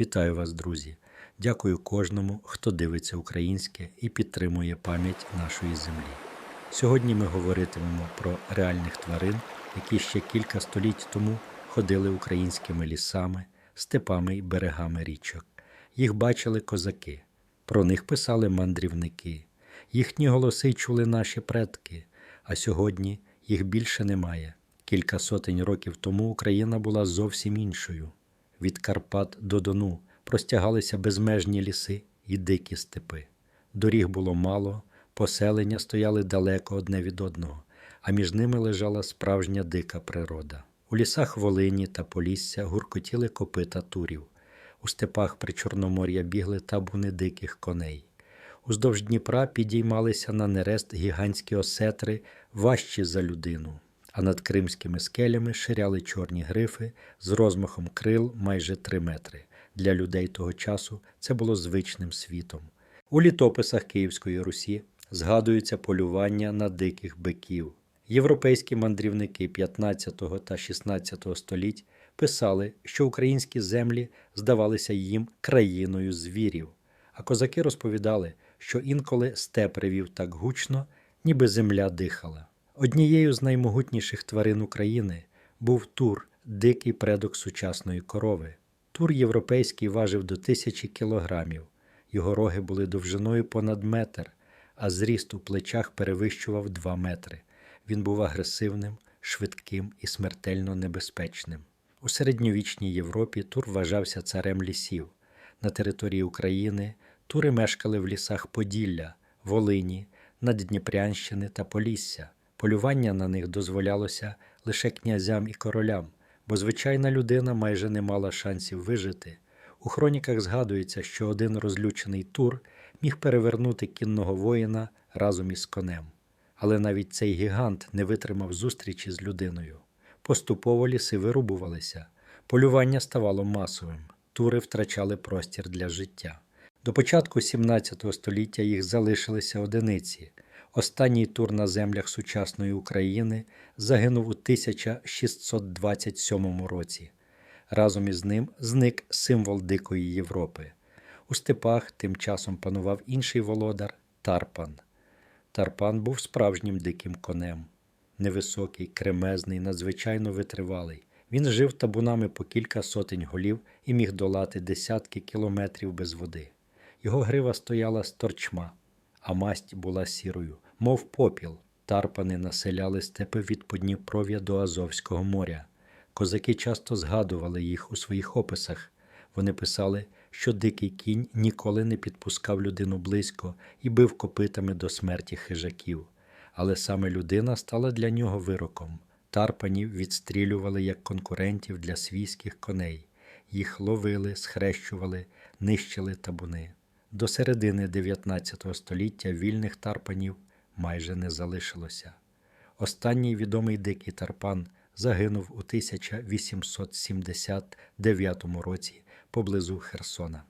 Вітаю вас, друзі! Дякую кожному, хто дивиться українське і підтримує пам'ять нашої землі. Сьогодні ми говоритимемо про реальних тварин, які ще кілька століть тому ходили українськими лісами, степами й берегами річок. Їх бачили козаки, про них писали мандрівники, їхні голоси чули наші предки, а сьогодні їх більше немає. Кілька сотень років тому Україна була зовсім іншою. Від Карпат до Дону простягалися безмежні ліси і дикі степи. Доріг було мало, поселення стояли далеко одне від одного, а між ними лежала справжня дика природа. У лісах Волині та Полісся гуркотіли копита турів, у степах при Чорномор'я бігли табуни диких коней. Уздовж Дніпра підіймалися на нерест гігантські осетри, важчі за людину а над кримськими скелями ширяли чорні грифи з розмахом крил майже три метри. Для людей того часу це було звичним світом. У літописах Київської Русі згадуються полювання на диких биків. Європейські мандрівники 15 та 16 століть писали, що українські землі здавалися їм країною звірів, а козаки розповідали, що інколи степ ревів так гучно, ніби земля дихала. Однією з наймогутніших тварин України був тур, дикий предок сучасної корови. Тур європейський важив до тисячі кілограмів. Його роги були довжиною понад метр, а зріст у плечах перевищував 2 метри. Він був агресивним, швидким і смертельно небезпечним. У середньовічній Європі тур вважався царем лісів. На території України тури мешкали в лісах Поділля, Волині, Наддніпрянщини та Полісся. Полювання на них дозволялося лише князям і королям, бо звичайна людина майже не мала шансів вижити. У хроніках згадується, що один розлючений тур міг перевернути кінного воїна разом із конем. Але навіть цей гігант не витримав зустрічі з людиною. Поступово ліси вирубувалися, полювання ставало масовим, тури втрачали простір для життя. До початку 17 століття їх залишилися одиниці. Останній тур на землях сучасної України загинув у 1627 році. Разом із ним зник символ Дикої Європи. У степах тим часом панував інший володар Тарпан. Тарпан був справжнім диким конем, невисокий, кремезний, надзвичайно витривалий. Він жив табунами по кілька сотень голів і міг долати десятки кілометрів без води. Його грива стояла з торчма, а масть була сірою мов попіл. Тарпани населяли степи від Подніпров'я до Азовського моря. Козаки часто згадували їх у своїх описах. Вони писали, що дикий кінь ніколи не підпускав людину близько і бив копитами до смерті хижаків. Але саме людина стала для нього вироком. Тарпанів відстрілювали як конкурентів для свійських коней. Їх ловили, схрещували, нищили табуни. До середини 19 століття вільних тарпанів майже не залишилося. Останній відомий дикий тарпан загинув у 1879 році поблизу Херсона.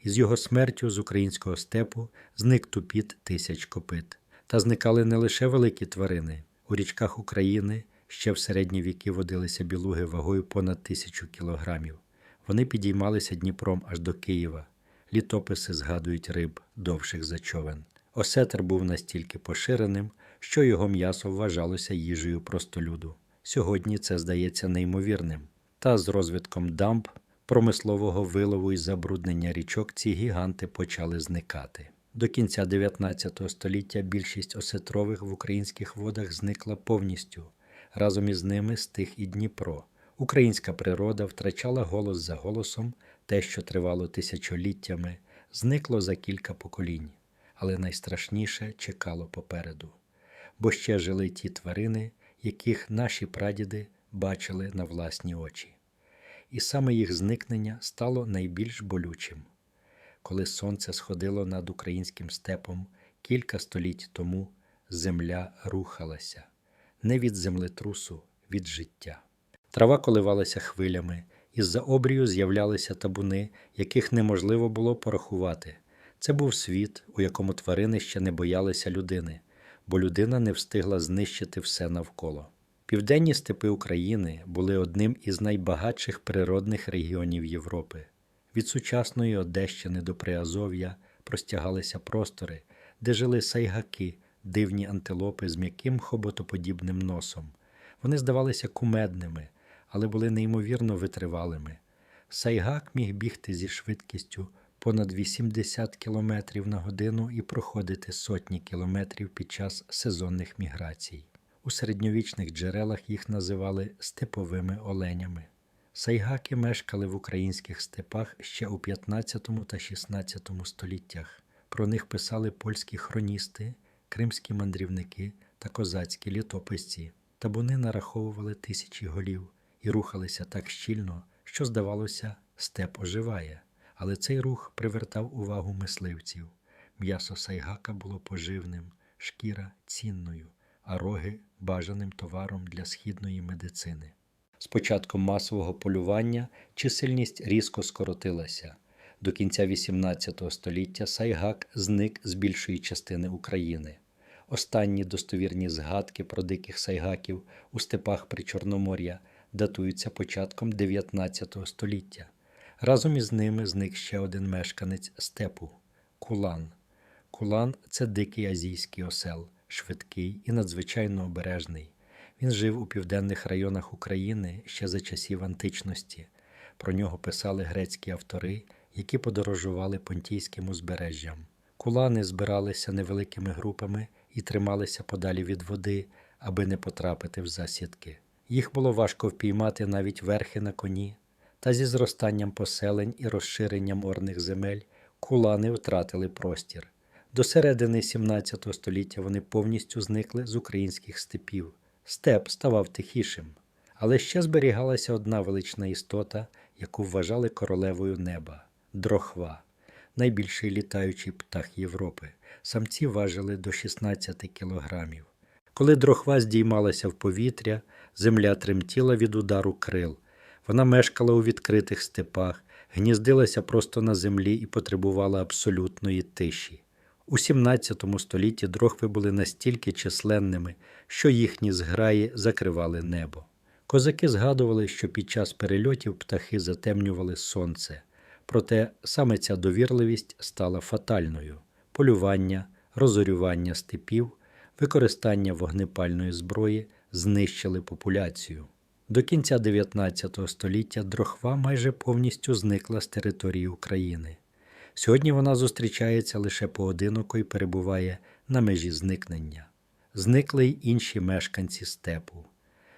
Із його смертю з українського степу зник тупіт тисяч копит. Та зникали не лише великі тварини. У річках України ще в середні віки водилися білуги вагою понад тисячу кілограмів. Вони підіймалися Дніпром аж до Києва. Літописи згадують риб довших за човен. Осетр був настільки поширеним, що його м'ясо вважалося їжею простолюду. Сьогодні це здається неймовірним. Та з розвитком дамб, промислового вилову і забруднення річок ці гіганти почали зникати. До кінця 19 століття більшість осетрових в українських водах зникла повністю. Разом із ними стих і Дніпро. Українська природа втрачала голос за голосом, те, що тривало тисячоліттями, зникло за кілька поколінь але найстрашніше чекало попереду, бо ще жили ті тварини, яких наші прадіди бачили на власні очі. І саме їх зникнення стало найбільш болючим. Коли сонце сходило над українським степом кілька століть тому, земля рухалася не від землетрусу, від життя. Трава коливалася хвилями, із за обрію з'являлися табуни, яких неможливо було порахувати. Це був світ, у якому тварини ще не боялися людини, бо людина не встигла знищити все навколо. Південні степи України були одним із найбагатших природних регіонів Європи. Від сучасної Одещини до Приазов'я простягалися простори, де жили сайгаки, дивні антилопи з м'яким хоботоподібним носом. Вони здавалися кумедними, але були неймовірно витривалими. Сайгак міг бігти зі швидкістю понад 80 км на годину і проходити сотні кілометрів під час сезонних міграцій. У середньовічних джерелах їх називали степовими оленями. Сайгаки мешкали в українських степах ще у 15 та 16 століттях. Про них писали польські хроністи, кримські мандрівники та козацькі літописці. Табуни нараховували тисячі голів і рухалися так щільно, що, здавалося, степ оживає. Але цей рух привертав увагу мисливців. М'ясо сайгака було поживним, шкіра цінною, а роги бажаним товаром для східної медицини. З початком масового полювання чисельність різко скоротилася. До кінця XVIII століття сайгак зник з більшої частини України. Останні достовірні згадки про диких сайгаків у степах Причорномор'я датуються початком 19 століття. Разом із ними зник ще один мешканець степу кулан. Кулан це дикий азійський осел, швидкий і надзвичайно обережний. Він жив у південних районах України ще за часів античності. Про нього писали грецькі автори, які подорожували понтійським узбережжям. Кулани збиралися невеликими групами і трималися подалі від води, аби не потрапити в засідки. Їх було важко впіймати навіть верхи на коні, та зі зростанням поселень і розширенням орних земель кулани втратили простір. До середини XVII століття вони повністю зникли з українських степів. Степ ставав тихішим, але ще зберігалася одна велична істота, яку вважали королевою неба дрохва, найбільший літаючий птах Європи. Самці важили до 16 кілограмів. Коли дрохва здіймалася в повітря, земля тремтіла від удару крил. Вона мешкала у відкритих степах, гніздилася просто на землі і потребувала абсолютної тиші. У 17 столітті дрохви були настільки численними, що їхні зграї закривали небо. Козаки згадували, що під час перельотів птахи затемнювали сонце, проте саме ця довірливість стала фатальною полювання, розорювання степів, використання вогнепальної зброї знищили популяцію. До кінця 19 століття дрохва майже повністю зникла з території України. Сьогодні вона зустрічається лише поодиноко і перебуває на межі зникнення. Зникли й інші мешканці степу.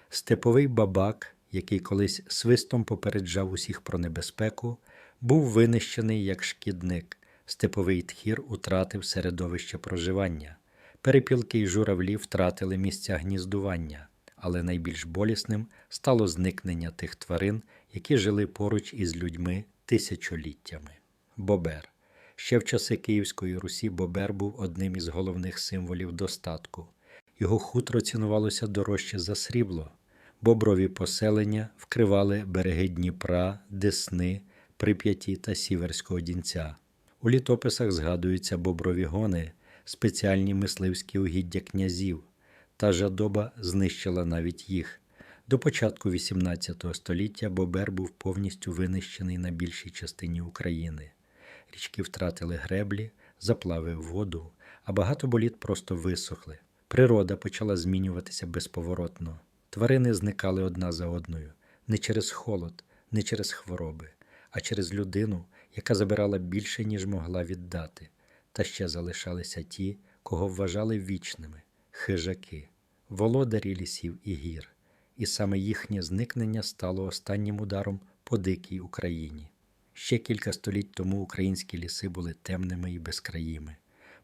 Степовий бабак, який колись свистом попереджав усіх про небезпеку, був винищений як шкідник. Степовий тхір утратив середовище проживання. Перепілки й журавлі втратили місця гніздування, але найбільш болісним стало зникнення тих тварин, які жили поруч із людьми тисячоліттями. Бобер. Ще в часи Київської Русі Бобер був одним із головних символів достатку. Його хутро цінувалося дорожче за срібло. Боброві поселення вкривали береги Дніпра, Десни, Прип'яті та Сіверського Дінця. У літописах згадуються боброві гони, спеціальні мисливські угіддя князів, та жадоба знищила навіть їх. До початку XVIII століття Бобер був повністю винищений на більшій частині України. Річки втратили греблі, заплави воду, а багато боліт просто висохли. Природа почала змінюватися безповоротно. Тварини зникали одна за одною не через холод, не через хвороби, а через людину, яка забирала більше, ніж могла віддати, та ще залишалися ті, кого вважали вічними хижаки, володарі лісів і гір, і саме їхнє зникнення стало останнім ударом по дикій Україні. Ще кілька століть тому українські ліси були темними і безкраїми.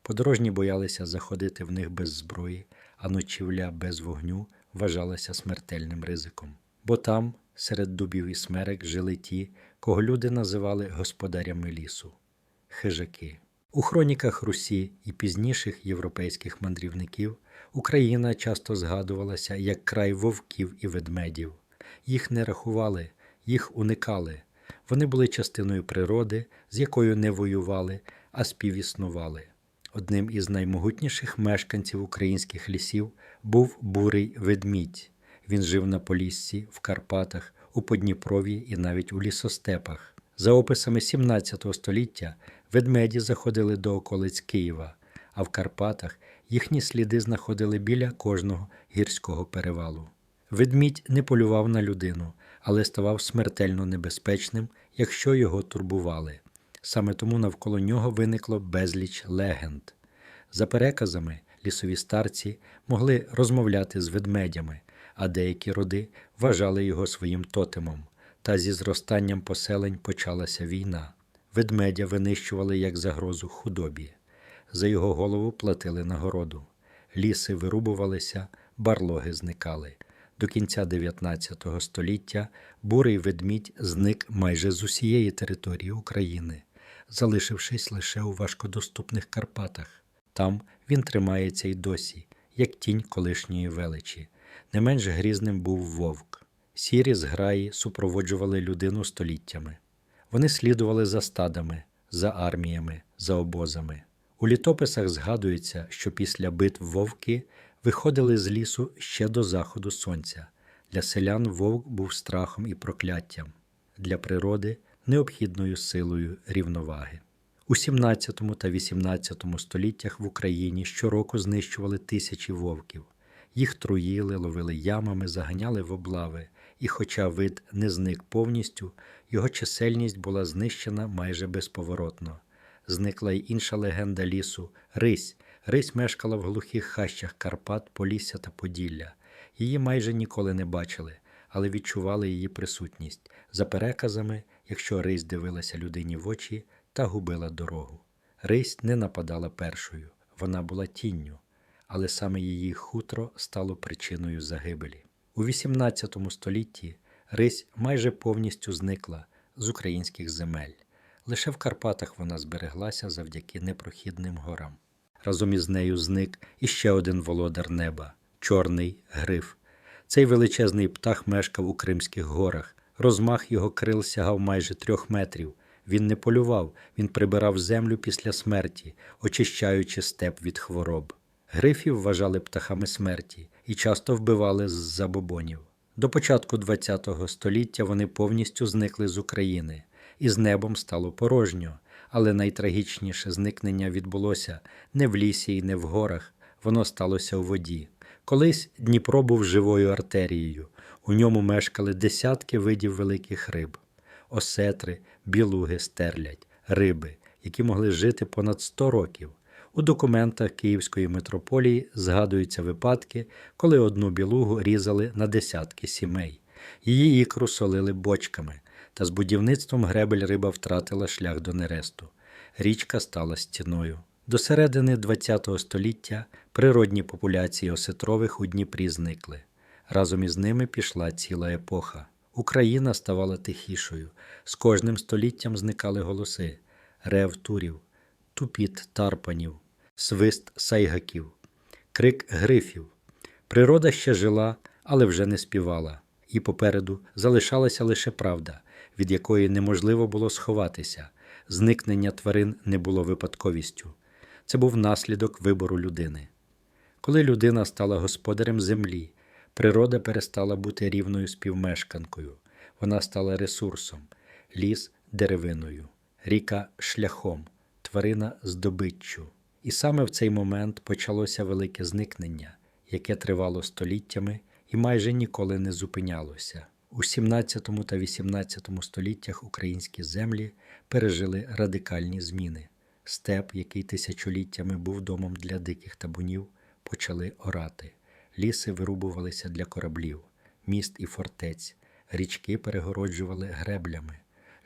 Подорожні боялися заходити в них без зброї, а ночівля без вогню вважалася смертельним ризиком. Бо там, серед дубів і смерек, жили ті, кого люди називали господарями лісу хижаки. У хроніках Русі і пізніших європейських мандрівників Україна часто згадувалася як край вовків і ведмедів. Їх не рахували, їх уникали. Вони були частиною природи, з якою не воювали, а співіснували. Одним із наймогутніших мешканців українських лісів був бурий ведмідь. Він жив на Поліссі, в Карпатах, у Подніпров'ї і навіть у лісостепах. За описами 17 століття ведмеді заходили до околиць Києва, а в Карпатах їхні сліди знаходили біля кожного гірського перевалу. Ведмідь не полював на людину, але ставав смертельно небезпечним, якщо його турбували. Саме тому навколо нього виникло безліч легенд. За переказами, лісові старці могли розмовляти з ведмедями, а деякі роди вважали його своїм тотемом. Та зі зростанням поселень почалася війна. Ведмедя винищували як загрозу худобі. За його голову платили нагороду. Ліси вирубувалися, барлоги зникали. До кінця 19 століття бурий ведмідь зник майже з усієї території України, залишившись лише у важкодоступних Карпатах. Там він тримається й досі, як тінь колишньої величі. Не менш грізним був вовк. Сірі зграї супроводжували людину століттями. Вони слідували за стадами, за арміями, за обозами. У літописах згадується, що після битв вовки виходили з лісу ще до заходу сонця. Для селян вовк був страхом і прокляттям, для природи необхідною силою рівноваги. У 17 та 18 століттях в Україні щороку знищували тисячі вовків. Їх труїли, ловили ямами, заганяли в облави, і, хоча вид не зник повністю, його чисельність була знищена майже безповоротно. Зникла й інша легенда лісу Рись. Рись мешкала в глухих хащах Карпат, Полісся та Поділля. Її майже ніколи не бачили, але відчували її присутність. За переказами, якщо Рись дивилася людині в очі та губила дорогу. Рись не нападала першою, вона була тінню, але саме її хутро стало причиною загибелі. У XVIII столітті Рись майже повністю зникла з українських земель. Лише в Карпатах вона збереглася завдяки непрохідним горам. Разом із нею зник іще один володар неба чорний гриф. Цей величезний птах мешкав у Кримських горах. Розмах його крил сягав майже трьох метрів. Він не полював, він прибирав землю після смерті, очищаючи степ від хвороб. Грифів вважали птахами смерті і часто вбивали з забобонів. До початку ХХ століття вони повністю зникли з України, і з небом стало порожньо, але найтрагічніше зникнення відбулося не в лісі і не в горах, воно сталося у воді. Колись Дніпро був живою артерією, у ньому мешкали десятки видів великих риб осетри, білуги, стерлядь, риби, які могли жити понад 100 років. У документах Київської митрополії згадуються випадки, коли одну білугу різали на десятки сімей. Її ікру солили бочками, та з будівництвом гребель риба втратила шлях до нересту. Річка стала стіною. До середини ХХ століття природні популяції осетрових у Дніпрі зникли. Разом із ними пішла ціла епоха. Україна ставала тихішою, з кожним століттям зникали голоси, рев турів, тупіт тарпанів, свист сайгаків, крик грифів. Природа ще жила, але вже не співала, і попереду залишалася лише правда, від якої неможливо було сховатися. Зникнення тварин не було випадковістю. Це був наслідок вибору людини. Коли людина стала господарем землі, природа перестала бути рівною співмешканкою, вона стала ресурсом, ліс деревиною, ріка шляхом, тварина здобиччю. І саме в цей момент почалося велике зникнення, яке тривало століттями і майже ніколи не зупинялося. У 17 та 18 століттях українські землі пережили радикальні зміни. Степ, який тисячоліттями був домом для диких табунів, почали орати. Ліси вирубувалися для кораблів, міст і фортець, річки перегороджували греблями.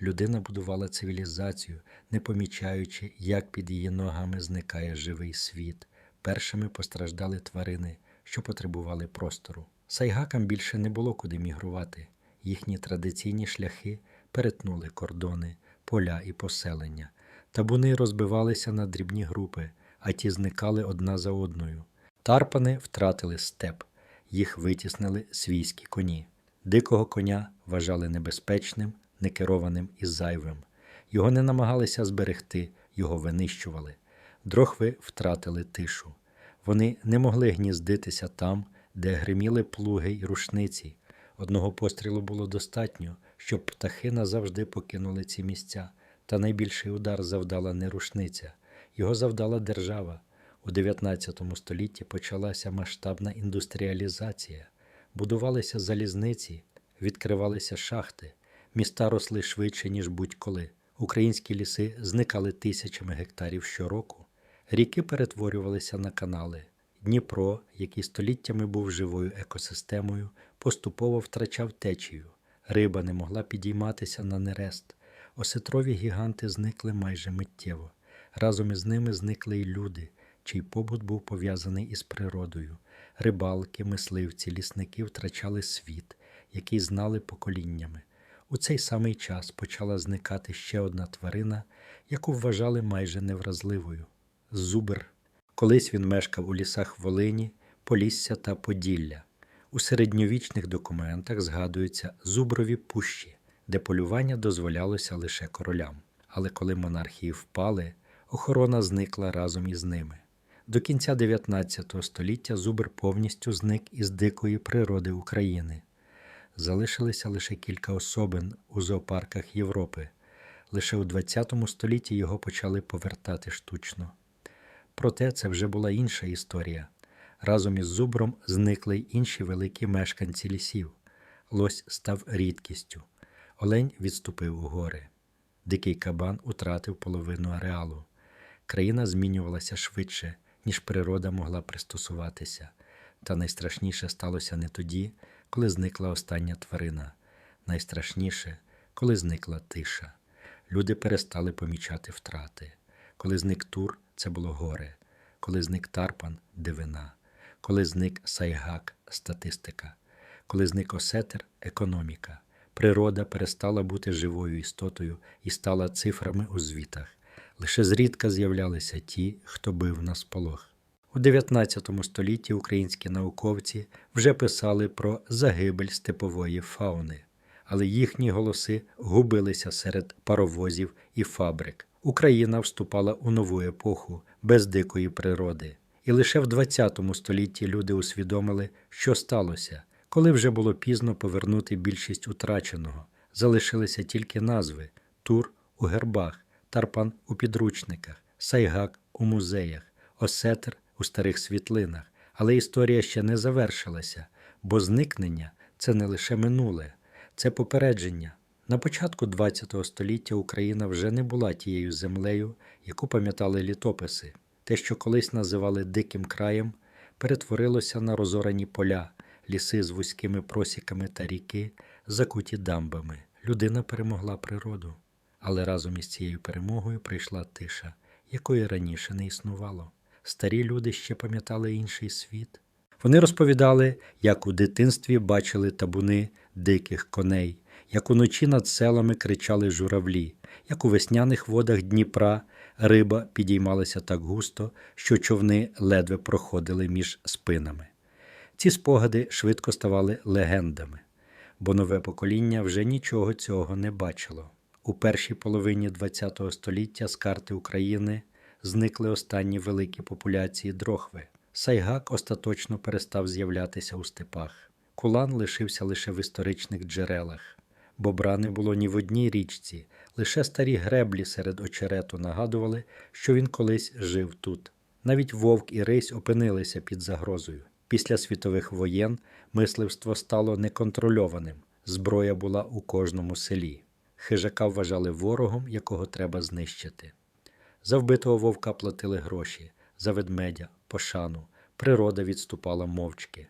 Людина будувала цивілізацію, не помічаючи, як під її ногами зникає живий світ. Першими постраждали тварини, що потребували простору. Сайгакам більше не було куди мігрувати. Їхні традиційні шляхи перетнули кордони, поля і поселення. Табуни розбивалися на дрібні групи, а ті зникали одна за одною. Тарпани втратили степ, їх витіснили свійські коні. Дикого коня вважали небезпечним, некерованим і зайвим. Його не намагалися зберегти, його винищували. Дрохви втратили тишу. Вони не могли гніздитися там, де гриміли плуги й рушниці. Одного пострілу було достатньо, щоб птахи назавжди покинули ці місця. Та найбільший удар завдала не рушниця, його завдала держава. У 19 столітті почалася масштабна індустріалізація, будувалися залізниці, відкривалися шахти, міста росли швидше, ніж будь-коли. Українські ліси зникали тисячами гектарів щороку, ріки перетворювалися на канали. Дніпро, який століттями був живою екосистемою, поступово втрачав течію. Риба не могла підійматися на нерест. Осетрові гіганти зникли майже миттєво. Разом із ними зникли й люди, чий побут був пов'язаний із природою. Рибалки, мисливці, лісники втрачали світ, який знали поколіннями. У цей самий час почала зникати ще одна тварина, яку вважали майже невразливою зубр. Колись він мешкав у лісах Волині, Полісся та Поділля. У середньовічних документах згадуються зуброві пущі, де полювання дозволялося лише королям. Але коли монархії впали, охорона зникла разом із ними. До кінця 19 століття зубр повністю зник із дикої природи України. Залишилися лише кілька особин у зоопарках Європи. Лише у 20 столітті його почали повертати штучно. Проте це вже була інша історія. Разом із зубром зникли й інші великі мешканці лісів. Лось став рідкістю. Олень відступив у гори. Дикий кабан утратив половину ареалу. Країна змінювалася швидше, ніж природа могла пристосуватися. Та найстрашніше сталося не тоді, коли зникла остання тварина. Найстрашніше, коли зникла тиша. Люди перестали помічати втрати. Коли зник тур, це було горе. Коли зник тарпан дивина. Коли зник сайгак статистика. Коли зник осетер економіка. Природа перестала бути живою істотою і стала цифрами у звітах. Лише зрідка з'являлися ті, хто бив на сполох. У 19 столітті українські науковці вже писали про загибель степової фауни, але їхні голоси губилися серед паровозів і фабрик. Україна вступала у нову епоху без дикої природи. І лише в 20 столітті люди усвідомили, що сталося, коли вже було пізно повернути більшість утраченого. Залишилися тільки назви тур у гербах, тарпан у підручниках, сайгак у музеях, осетр у старих світлинах. Але історія ще не завершилася, бо зникнення це не лише минуле, це попередження. На початку ХХ століття Україна вже не була тією землею, яку пам'ятали літописи. Те, що колись називали Диким краєм, перетворилося на розорані поля, ліси з вузькими просіками та ріки, закуті дамбами. Людина перемогла природу. Але разом із цією перемогою прийшла тиша, якої раніше не існувало. Старі люди ще пам'ятали інший світ. Вони розповідали, як у дитинстві бачили табуни диких коней, як уночі над селами кричали журавлі, як у весняних водах Дніпра риба підіймалася так густо, що човни ледве проходили між спинами. Ці спогади швидко ставали легендами, бо нове покоління вже нічого цього не бачило. У першій половині ХХ століття з карти України зникли останні великі популяції дрохви. Сайгак остаточно перестав з'являтися у степах. Кулан лишився лише в історичних джерелах. Бобра не було ні в одній річці, лише старі греблі серед очерету нагадували, що він колись жив тут. Навіть вовк і рись опинилися під загрозою. Після світових воєн мисливство стало неконтрольованим. Зброя була у кожному селі. Хижака вважали ворогом, якого треба знищити. За вбитого вовка платили гроші, за ведмедя, пошану. Природа відступала мовчки.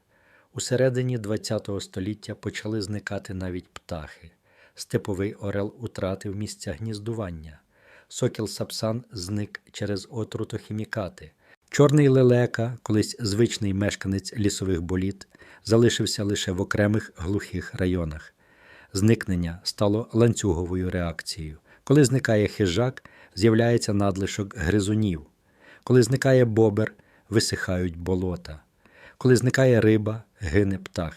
У середині ХХ століття почали зникати навіть птахи. Степовий орел утратив місця гніздування. Сокіл Сапсан зник через отрутохімікати. Чорний лелека, колись звичний мешканець лісових боліт, залишився лише в окремих глухих районах. Зникнення стало ланцюговою реакцією. Коли зникає хижак, з'являється надлишок гризунів. Коли зникає бобер, висихають болота. Коли зникає риба, гине птах.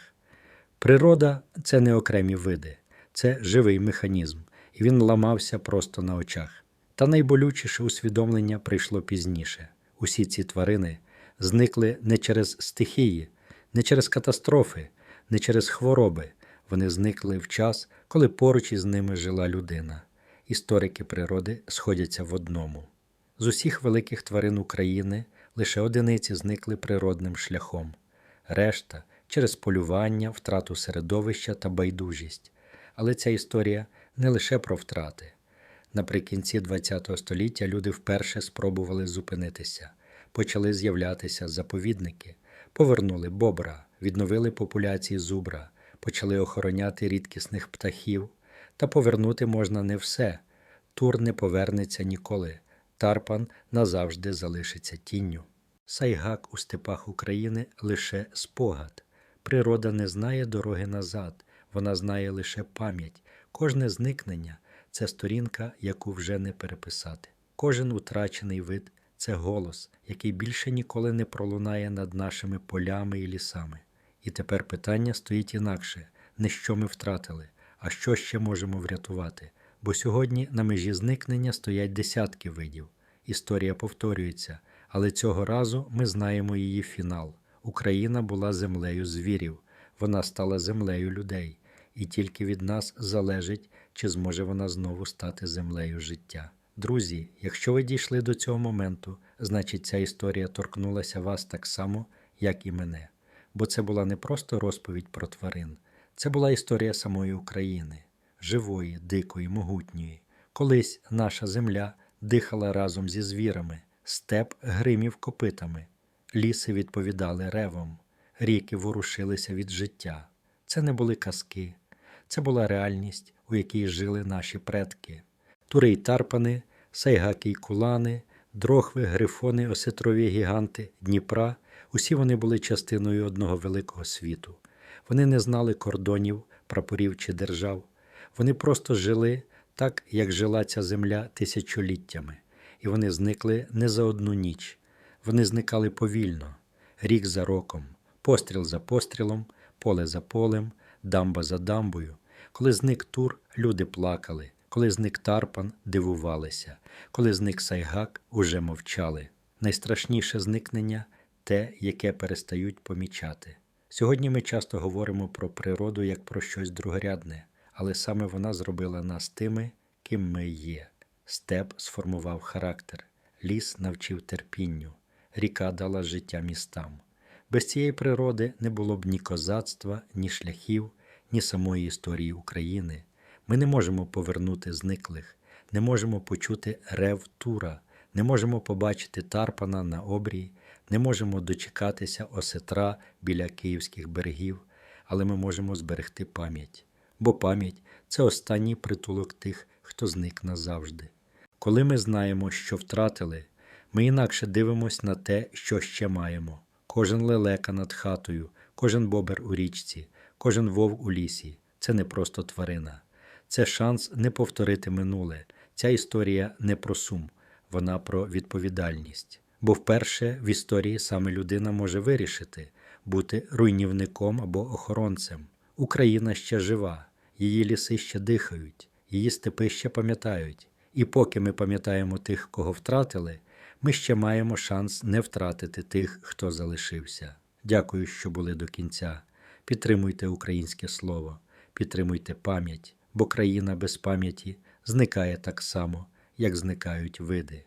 Природа це не окремі види, це живий механізм, і він ламався просто на очах. Та найболючіше усвідомлення прийшло пізніше. Усі ці тварини зникли не через стихії, не через катастрофи, не через хвороби. Вони зникли в час, коли поруч із ними жила людина. Історики природи сходяться в одному. З усіх великих тварин України лише одиниці зникли природним шляхом, решта через полювання, втрату середовища та байдужість. Але ця історія не лише про втрати. Наприкінці ХХ століття люди вперше спробували зупинитися, почали з'являтися заповідники, повернули бобра, відновили популяції зубра, почали охороняти рідкісних птахів. Та повернути можна не все. Тур не повернеться ніколи. Тарпан назавжди залишиться тінню. Сайгак у степах України лише спогад. Природа не знає дороги назад, вона знає лише пам'ять. Кожне зникнення це сторінка, яку вже не переписати. Кожен утрачений вид це голос, який більше ніколи не пролунає над нашими полями і лісами. І тепер питання стоїть інакше: не що ми втратили, а що ще можемо врятувати. Бо сьогодні на межі зникнення стоять десятки видів. Історія повторюється, але цього разу ми знаємо її фінал. Україна була землею звірів, вона стала землею людей, і тільки від нас залежить, чи зможе вона знову стати землею життя. Друзі, якщо ви дійшли до цього моменту, значить ця історія торкнулася вас так само, як і мене. Бо це була не просто розповідь про тварин, це була історія самої України, живої, дикої, могутньої. Колись наша земля дихала разом зі звірами, степ гримів копитами, ліси відповідали ревом, ріки ворушилися від життя. Це не були казки, це була реальність, у якій жили наші предки. Тури й тарпани, сайгаки й кулани, дрохви, грифони, осетрові гіганти, Дніпра усі вони були частиною одного великого світу. Вони не знали кордонів, прапорів чи держав. Вони просто жили так, як жила ця земля тисячоліттями, і вони зникли не за одну ніч. Вони зникали повільно, рік за роком, постріл за пострілом, поле за полем, дамба за дамбою. Коли зник Тур, люди плакали, коли зник Тарпан, дивувалися, коли зник Сайгак, уже мовчали. Найстрашніше зникнення те, яке перестають помічати. Сьогодні ми часто говоримо про природу як про щось другорядне, але саме вона зробила нас тими, ким ми є. Степ сформував характер, ліс навчив терпінню, ріка дала життя містам. Без цієї природи не було б ні козацтва, ні шляхів, ні самої історії України. Ми не можемо повернути зниклих, не можемо почути рев Тура, не можемо побачити Тарпана на обрії, не можемо дочекатися осетра біля київських берегів, але ми можемо зберегти пам'ять, бо пам'ять це останній притулок тих, хто зник назавжди. Коли ми знаємо, що втратили, ми інакше дивимося на те, що ще маємо. Кожен лелека над хатою, кожен бобер у річці, кожен вов у лісі це не просто тварина. Це шанс не повторити минуле. Ця історія не про сум, вона про відповідальність. Бо вперше в історії саме людина може вирішити бути руйнівником або охоронцем. Україна ще жива, її ліси ще дихають, її степи ще пам'ятають. І поки ми пам'ятаємо тих, кого втратили, ми ще маємо шанс не втратити тих, хто залишився. Дякую, що були до кінця. Підтримуйте українське слово, підтримуйте пам'ять, бо країна без пам'яті зникає так само, як зникають види.